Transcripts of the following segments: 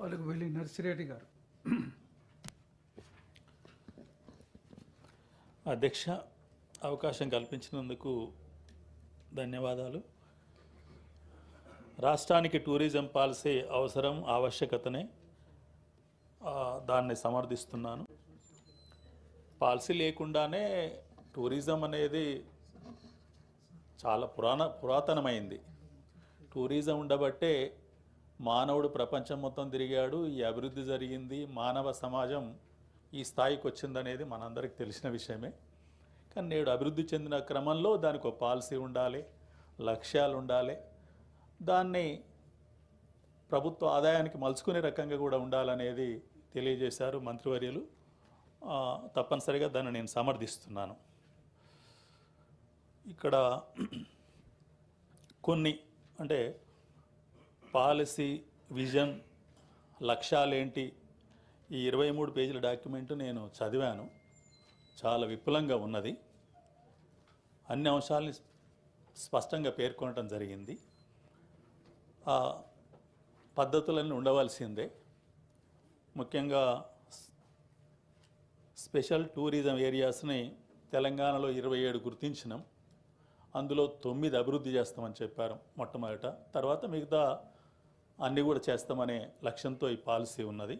వాళ్ళకి వెళ్ళి నర్సిరెడ్డి గారు. అధ్యక్ష అవకాశం కల్పించినందుకు ధన్యవాదాలు. రాష్ట్రానికి టూరిజం పాలసీ అవసరం ఆవశ్యకతనే. దాన్ని సమర్థిస్తున్నాను. పాలసీ లేకుండానే టూరిజం అనేది చాలా పురాణ పురాతనమైంది. టూరిజం ఉండబట్టే మానవుడు ప్రపంచం మొత్తం తిరిగాడు ఈ అభివృద్ధి జరిగింది మానవ సమాజం ఈ స్థాయికి వచ్చిందనేది మనందరికీ తెలిసిన విషయమే. కానీ నేడు అభివృద్ధి చెందిన క్రమంలో దానికి ఒక పాలసీ ఉండాలి లక్ష్యాలు ఉండాలి. దాన్ని ప్రభుత్వ ఆదాయానికి మలుచుకునే రకంగా కూడా ఉండాలనేది తెలియజేశారు మంత్రివర్యులు. తప్పనిసరిగా దాన్ని నేను సమర్థిస్తున్నాను. ఇక్కడ కొన్ని అంటే పాలసీ విజన్ లక్ష్యాలేంటి? ఈ ఇరవై మూడు పేజీల డాక్యుమెంట్ నేను చదివాను. చాలా విపులంగా ఉన్నది. అన్ని అంశాలని స్పష్టంగా పేర్కొనడం జరిగింది. ఆ పద్ధతులన్నీ ఉండవలసిందే. ముఖ్యంగా స్పెషల్ టూరిజం ఏరియాస్ని తెలంగాణలో ఇరవై ఏడు గుర్తించినాం. అందులో తొమ్మిది అభివృద్ధి చేస్తామని చెప్పారు మొట్టమొదట. తర్వాత మిగతా అన్నీ కూడా చేస్తామనే లక్ష్యంతో ఈ పాలసీ ఉన్నది.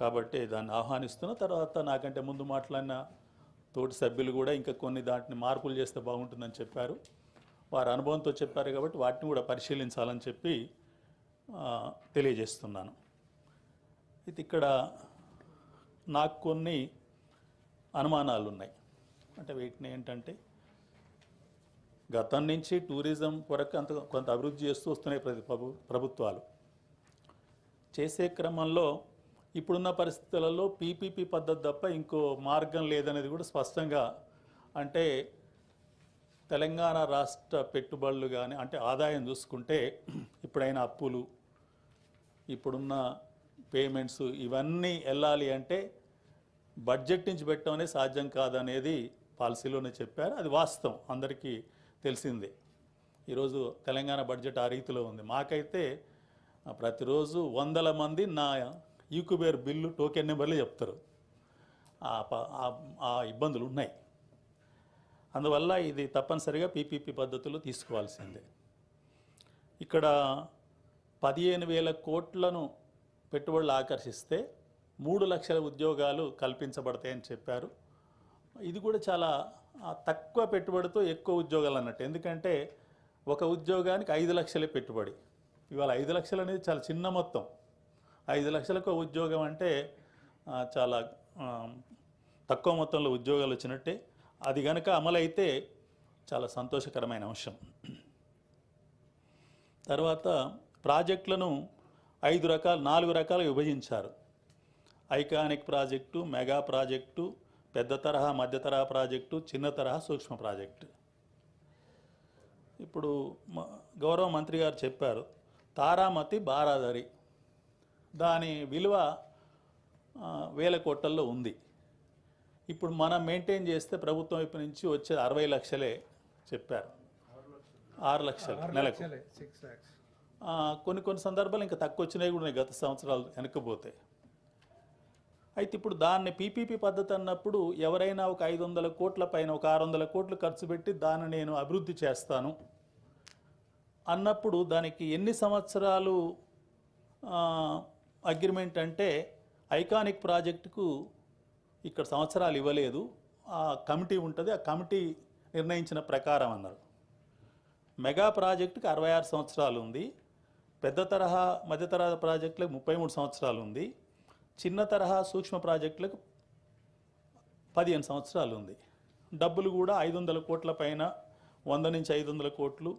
కాబట్టి దాన్ని ఆహ్వానిస్తున్న తర్వాత నాకంటే ముందు మాట్లాడిన తోటి సభ్యులు కూడా ఇంకా కొన్ని దాటిని మార్పులు చేస్తే బాగుంటుందని చెప్పారు. వారి అనుభవంతో చెప్పారు కాబట్టి వాటిని కూడా పరిశీలించాలని చెప్పి తెలియజేస్తున్నాను. అయితే ఇక్కడ నాకు కొన్ని అనుమానాలు ఉన్నాయి అంటే వీటిని ఏంటంటే గతం నుంచి టూరిజం కొరకు అంత కొంత అభివృద్ధి చేస్తూ వస్తున్నాయి ప్రతి ప్రభుత్వాలు. చేసే క్రమంలో ఇప్పుడున్న పరిస్థితులలో పీపీపీ పద్ధతి తప్ప ఇంకో మార్గం లేదనేది కూడా స్పష్టంగా అంటే తెలంగాణ రాష్ట్ర పెట్టుబడులు కానీ అంటే ఆదాయం చూసుకుంటే ఇప్పుడైన అప్పులు ఇప్పుడున్న పేమెంట్స్ ఇవన్నీ వెళ్ళాలి అంటే బడ్జెట్ నుంచి పెట్టడం అనేది సాధ్యం కాదనేది పాలసీలోనే చెప్పారు. అది వాస్తవం. అందరికీ తెలిసిందే. ఈరోజు తెలంగాణ బడ్జెట్ ఆ రీతిలో ఉంది. మాకైతే ప్రతిరోజు వందల మంది నా ఈక్యుబేర్ బిల్లు టోకెన్ నెంబర్లు చెప్తారు. ఆ ఇబ్బందులు ఉన్నాయి. అందువల్ల ఇది తప్పనిసరిగా పీపీపీ పద్ధతిలో తీసుకోవాల్సిందే. ఇక్కడ పదిహేను వేల కోట్లను పెట్టుబడులు ఆకర్షిస్తే మూడు లక్షల ఉద్యోగాలు కల్పించబడతాయని చెప్పారు. ఇది కూడా చాలా తక్కువ పెట్టుబడితో ఎక్కువ ఉద్యోగాలు అన్నట్టు. ఎందుకంటే ఒక ఉద్యోగానికి ఐదు లక్షలే పెట్టుబడి. ఇవాళ ఐదు లక్షలు అనేది చాలా చిన్న మొత్తం. ఐదు లక్షలకు ఉద్యోగం అంటే చాలా తక్కువ మొత్తంలో ఉద్యోగాలు వచ్చినట్టే. అది కనుక అమలైతే చాలా సంతోషకరమైన అంశం. తర్వాత ప్రాజెక్టులను ఐదు రకాలు నాలుగు రకాలుగా విభజించారు. ఐకానిక్ ప్రాజెక్టు మెగా ప్రాజెక్టు పెద్ద తరహా మధ్య తరహా ప్రాజెక్టు చిన్న తరహా సూక్ష్మ ప్రాజెక్టు. ఇప్పుడు గౌరవ మంత్రి గారు చెప్పారు తారామతి బారాదరి. దాని విలువ వేల కోట్లలో ఉంది. ఇప్పుడు మనం మెయింటైన్ చేస్తే ప్రభుత్వం వైపు నుంచి వచ్చే అరవై లక్షలే చెప్పారు. ఆరు లక్షలు నెలకు. కొన్ని కొన్ని సందర్భాలు ఇంకా తక్కువ వచ్చినాయి కూడా గత సంవత్సరాలు వెనకపోతే. అయితే ఇప్పుడు దాన్ని పీపీపీ పద్ధతి అన్నప్పుడు ఎవరైనా ఒక ఐదు వందల కోట్ల పైన ఒక ఆరు వందల కోట్లు ఖర్చు పెట్టి దాన్ని నేను అభివృద్ధి చేస్తాను అన్నప్పుడు దానికి ఎన్ని సంవత్సరాలు అగ్రిమెంట్ అంటే ఐకానిక్ ప్రాజెక్టుకు ఇక్కడ సంవత్సరాలు ఇవ్వలేదు. ఆ కమిటీ ఉంటుంది ఆ కమిటీ నిర్ణయించిన ప్రకారం అన్నారు. మెగా ప్రాజెక్టుకి అరవై ఆరు సంవత్సరాలు ఉంది. పెద్ద తరహా మధ్య తరహా ప్రాజెక్టులకు ముప్పై మూడు సంవత్సరాలు ఉంది. చిన్న తరహా సూక్ష్మ ప్రాజెక్టులకు పదిహేను సంవత్సరాలు ఉంది. డబ్బులు కూడా ఐదు వందల కోట్ల పైన వంద నుంచి ఐదు వందల కోట్లు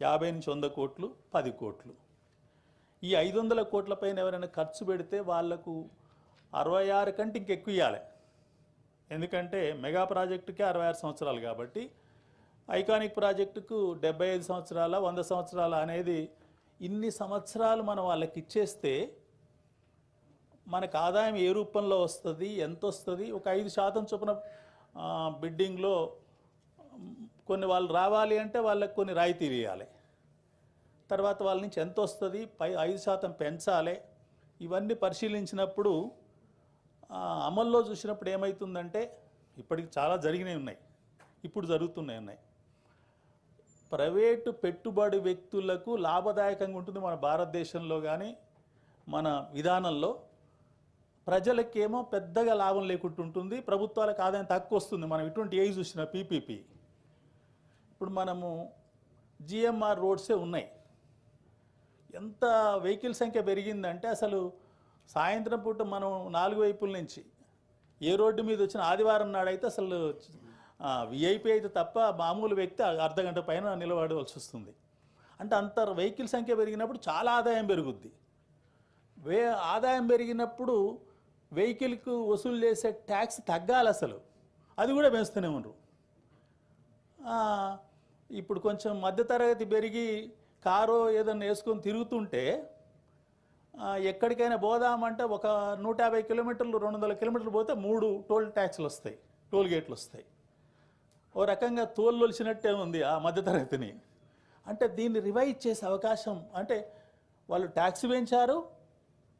యాభై నుంచి వంద కోట్లు పది కోట్లు. ఈ ఐదు వందల కోట్ల పైన ఎవరైనా ఖర్చు పెడితే వాళ్ళకు అరవై ఆరు కంటే ఇంకెక్కువ ఇవ్వాలి ఎందుకంటే మెగా ప్రాజెక్టుకే అరవై ఆరు సంవత్సరాలు కాబట్టి ఐకానిక్ ప్రాజెక్టుకు డెబ్బై ఐదు సంవత్సరాల వంద సంవత్సరాల అనేది ఇన్ని సంవత్సరాలు మనం వాళ్ళకి ఇచ్చేస్తే మనకు ఆదాయం ఏ రూపంలో వస్తుంది ఎంత వస్తుంది ఒక ఐదు శాతం చొప్పున బిడ్డింగ్లో కొన్ని వాళ్ళు రావాలి అంటే వాళ్ళకి కొన్ని రాయితీలు ఇవ్వాలి తర్వాత వాళ్ళ నుంచి ఎంత వస్తుంది పై ఐదు శాతం పెంచాలి. ఇవన్నీ పరిశీలించినప్పుడు అమల్లో చూసినప్పుడు ఏమవుతుందంటే ఇప్పటికి చాలా జరిగినవి ఉన్నాయి. ఇప్పుడు జరుగుతున్నాయి ఉన్నాయి. ప్రైవేటు పెట్టుబడి వ్యక్తులకు లాభదాయకంగా ఉంటుంది మన భారతదేశంలో కానీ మన విధానంలో. ప్రజలకేమో పెద్దగా లాభం లేకుండా ఉంటుంది ప్రభుత్వాలకు ఆదాయం తక్కువ వస్తుంది మనం ఇటువంటి ఏజ్ చూసిన పీపీపీ. ఇప్పుడు మనము జిఎంఆర్ రోడ్సే ఉన్నాయి. ఎంత వెహికల్ సంఖ్య పెరిగిందంటే అసలు సాయంత్రం పూట మనం నాలుగు వైపుల నుంచి ఏ రోడ్డు మీద వచ్చిన ఆదివారం నాడైతే అసలు విఐపీ అయితే తప్ప మామూలు వ్యక్తి అర్ధ గంట పైన నిలబడవలసి వస్తుంది. అంటే అంత వెహికల్ సంఖ్య పెరిగినప్పుడు చాలా ఆదాయం పెరుగుద్ది. వే ఆదాయం పెరిగినప్పుడు వెహికల్కు వసూలు చేసే ట్యాక్స్ తగ్గాలి అసలు. అది కూడా పెంచుతూనే ఉండరు. ఇప్పుడు కొంచెం మధ్యతరగతి పెరిగి కారు ఏదన్నా వేసుకొని తిరుగుతుంటే ఎక్కడికైనా పోదామంటే ఒక నూట యాభై కిలోమీటర్లు రెండు వందల కిలోమీటర్లు పోతే మూడు టోల్ ట్యాక్స్లు వస్తాయి టోల్ గేట్లు వస్తాయి. ఓ రకంగా తోలు ఉంది ఆ మధ్యతరగతిని. అంటే దీన్ని రివైజ్ చేసే అవకాశం అంటే వాళ్ళు ట్యాక్స్ పెంచారు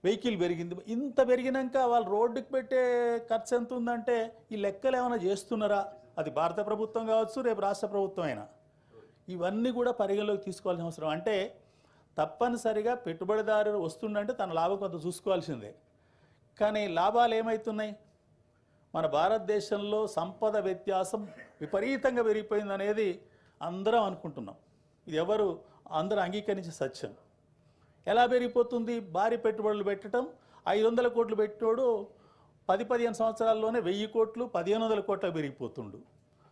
వెహికల్ పెరిగింది. ఇంత పెరిగినాక వాళ్ళు రోడ్డుకి పెట్టే ఖర్చు ఎంత ఉందంటే ఈ లెక్కలు ఏమైనా చేస్తున్నారా? అది భారత ప్రభుత్వం కావచ్చు రేపు రాష్ట్ర ప్రభుత్వం అయినా. ఇవన్నీ కూడా పరిగణలోకి తీసుకోవాల్సిన అవసరం. అంటే తప్పనిసరిగా పెట్టుబడిదారు వస్తుండంటే తన లాభం కొంత చూసుకోవాల్సిందే. కానీ లాభాలు ఏమవుతున్నాయి మన భారతదేశంలో సంపద వ్యత్యాసం విపరీతంగా పెరిగిపోయింది అనేది అందరం అనుకుంటున్నాం. ఇది ఎవరు? అందరూ అంగీకరించే సత్యం. ఎలా పెరిగిపోతుంది? భారీ పెట్టుబడులు పెట్టడం. ఐదు వందల కోట్లు పెట్టాడు పది పదిహేను సంవత్సరాల్లోనే వెయ్యి కోట్లు పదిహేను వందల కోట్ల పెరిగిపోతుండు.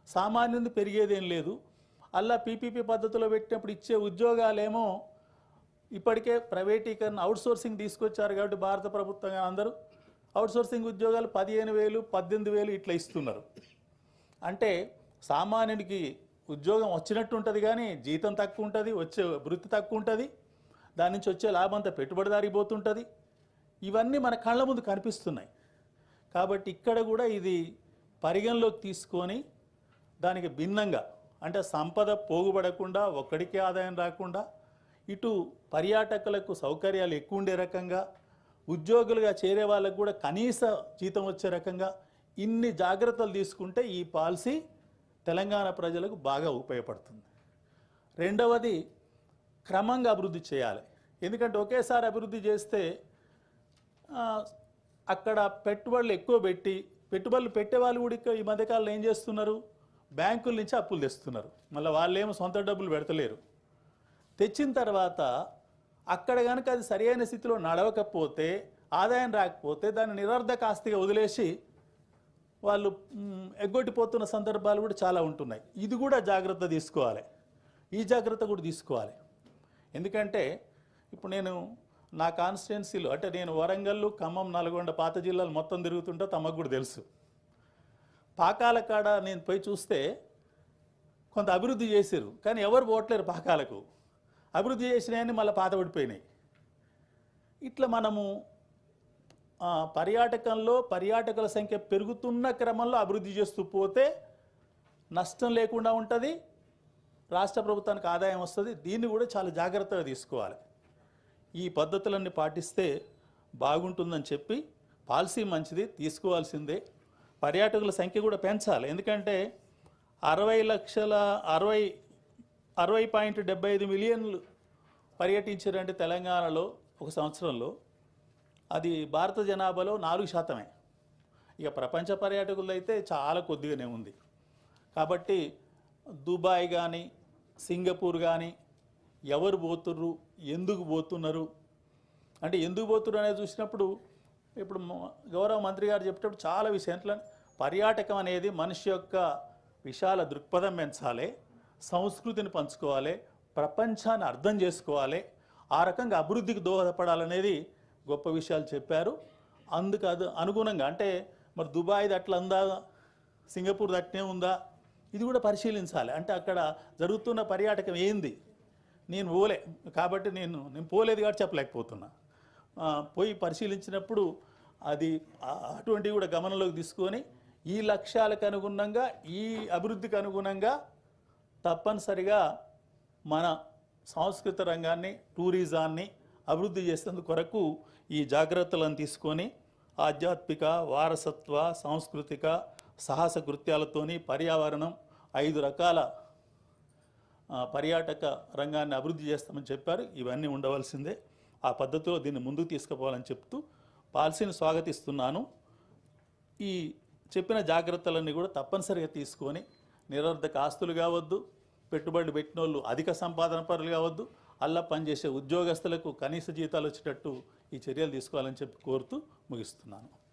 సామాన్యుని పెరిగేదేం లేదు. అలా పీపీపీ పద్ధతిలో పెట్టినప్పుడు ఇచ్చే ఉద్యోగాలేమో ఇప్పటికే ప్రైవేటీకరణ అవుట్సోర్సింగ్ తీసుకొచ్చారు కాబట్టి భారత ప్రభుత్వం అందరూ. అవుట్సోర్సింగ్ ఉద్యోగాలు పదిహేను వేలు పద్దెనిమిది వేలు ఇట్లా ఇస్తున్నారు. అంటే సామాన్యునికి ఉద్యోగం వచ్చినట్టు ఉంటుంది కానీ జీతం తక్కువ ఉంటుంది వచ్చే వృత్తి తక్కువ ఉంటుంది దాని నుంచి వచ్చే లాభం అంతా పెట్టుబడిదారికి పోతుంటుంది. ఇవన్నీ మన కళ్ళ ముందు కనిపిస్తున్నాయి. కాబట్టి ఇక్కడ కూడా ఇది పరిగణలోకి తీసుకొని దానికి భిన్నంగా అంటే సంపద పోగుపడకుండా ఒక్కడికే ఆదాయం రాకుండా ఇటు పర్యాటకులకు సౌకర్యాలు ఎక్కువ ఉండే రకంగా ఉద్యోగులుగా చేరే వాళ్ళకు కూడా కనీస జీతం వచ్చే రకంగా ఇన్ని జాగ్రత్తలు తీసుకుంటే ఈ పాలసీ తెలంగాణ ప్రజలకు బాగా ఉపయోగపడుతుంది. రెండవది క్రమంగా అభివృద్ధి చేయాలి. ఎందుకంటే ఒకేసారి అభివృద్ధి చేస్తే అక్కడ పెట్టుబడులు ఎక్కువ పెట్టి పెట్టుబడులు పెట్టే వాళ్ళు కూడా ఈ మధ్యకాలంలో ఏం చేస్తున్నారు? బ్యాంకుల నుంచి అప్పులు తెస్తున్నారు. మళ్ళీ వాళ్ళేమో సొంత డబ్బులు పెడతలేరు. తెచ్చిన తర్వాత అక్కడ కనుక అది సరైన స్థితిలో నడవకపోతే ఆదాయం రాకపోతే దాన్ని నిరర్ధక ఆస్తిగా వదిలేసి వాళ్ళు ఎగ్గొట్టిపోతున్న సందర్భాలు కూడా చాలా ఉంటున్నాయి. ఇది కూడా జాగ్రత్త తీసుకోవాలి. ఈ జాగ్రత్త కూడా తీసుకోవాలి. ఎందుకంటే ఇప్పుడు నేను నా కాన్స్టిట్యున్సీలో అంటే నేను వరంగల్ ఖమ్మం నల్గొండ పాత జిల్లాలు మొత్తం తిరుగుతుంటే తమకు కూడా తెలుసు. పాకాల కాడ నేను పోయి చూస్తే కొంత అభివృద్ధి చేశారు కానీ ఎవరు పోవట్లేరు పాకాలకు. అభివృద్ధి చేసినాయని మళ్ళీ పాత పడిపోయినాయి. ఇట్లా మనము పర్యాటకంలో పర్యాటకుల సంఖ్య పెరుగుతున్న క్రమంలో అభివృద్ధి చేస్తూ పోతే నష్టం లేకుండా ఉంటుంది రాష్ట్ర ప్రభుత్వానికి ఆదాయం వస్తుంది దీన్ని కూడా చాలా జాగ్రత్తగా తీసుకోవాలి. ఈ పద్ధతులన్నీ పాటిస్తే బాగుంటుందని చెప్పి పాలసీ మంచిది తీసుకోవాల్సిందే. పర్యాటకుల సంఖ్య కూడా పెంచాలి. ఎందుకంటే అరవై లక్షల అరవై అరవై పాయింట్ డెబ్బై ఐదు మిలియన్లు పర్యటించారంటే తెలంగాణలో ఒక సంవత్సరంలో అది భారత జనాభాలో నాలుగు శాతమే. ఇక ప్రపంచ పర్యాటకులు అయితే చాలా కొద్దిగానే ఉంది. కాబట్టి దుబాయ్ కానీ సింగపూర్ కానీ ఎవరు పోతుర్రు? ఎందుకు పోతున్నారు? అంటే ఎందుకు పోతున్నారు అనేది చూసినప్పుడు ఇప్పుడు గౌరవ మంత్రి గారు చెప్పేటప్పుడు చాలా విషయాలు. పర్యాటకం అనేది మనిషి యొక్క విశాల దృక్పథం పెంచాలి సంస్కృతిని పంచుకోవాలి ప్రపంచాన్ని అర్థం చేసుకోవాలి ఆ రకంగా అభివృద్ధికి దోహదపడాలనేది గొప్ప విషయాలు చెప్పారు. అందుకు అనుగుణంగా అంటే మరి దుబాయ్ది అట్లా ఉందా సింగపూర్ అట్నే ఉందా? ఇది కూడా పరిశీలించాలి. అంటే అక్కడ జరుగుతున్న పర్యాటకం ఏంది? నేను పోలే. కాబట్టి నేను నేను పోలేదు కాబట్టి చెప్పలేకపోతున్నా. పోయి పరిశీలించినప్పుడు అది అటువంటివి కూడా గమనంలోకి తీసుకొని ఈ లక్ష్యాలకు అనుగుణంగా ఈ అభివృద్ధికి అనుగుణంగా తప్పనిసరిగా మన సాంస్కృతిక రంగాన్ని టూరిజాన్ని అభివృద్ధి చేసేందుకు కొరకు ఈ జాగ్రత్తలను తీసుకొని ఆధ్యాత్మిక వారసత్వ సాంస్కృతిక సాహస కృత్యాలతోని పర్యావరణం ఐదు రకాల పర్యాటక రంగాన్ని అభివృద్ధి చేస్తామని చెప్పారు. ఇవన్నీ ఉండవలసిందే. ఆ పద్ధతిలో దీన్ని ముందుకు తీసుకుపోవాలని చెప్తూ పాలసీని స్వాగతిస్తున్నాను. ఈ చెప్పిన జాగ్రత్తలన్నీ కూడా తప్పనిసరిగా తీసుకొని నిరర్ధక ఆస్తులు కావద్దు పెట్టుబడి పెట్టిన వాళ్ళు అధిక సంపాదన పరులు కావద్దు అల్లా పనిచేసే ఉద్యోగస్తులకు కనీస జీతాలు వచ్చేటట్టు ఈ చర్యలు తీసుకోవాలని చెప్పి కోరుతూ ముగిస్తున్నాను.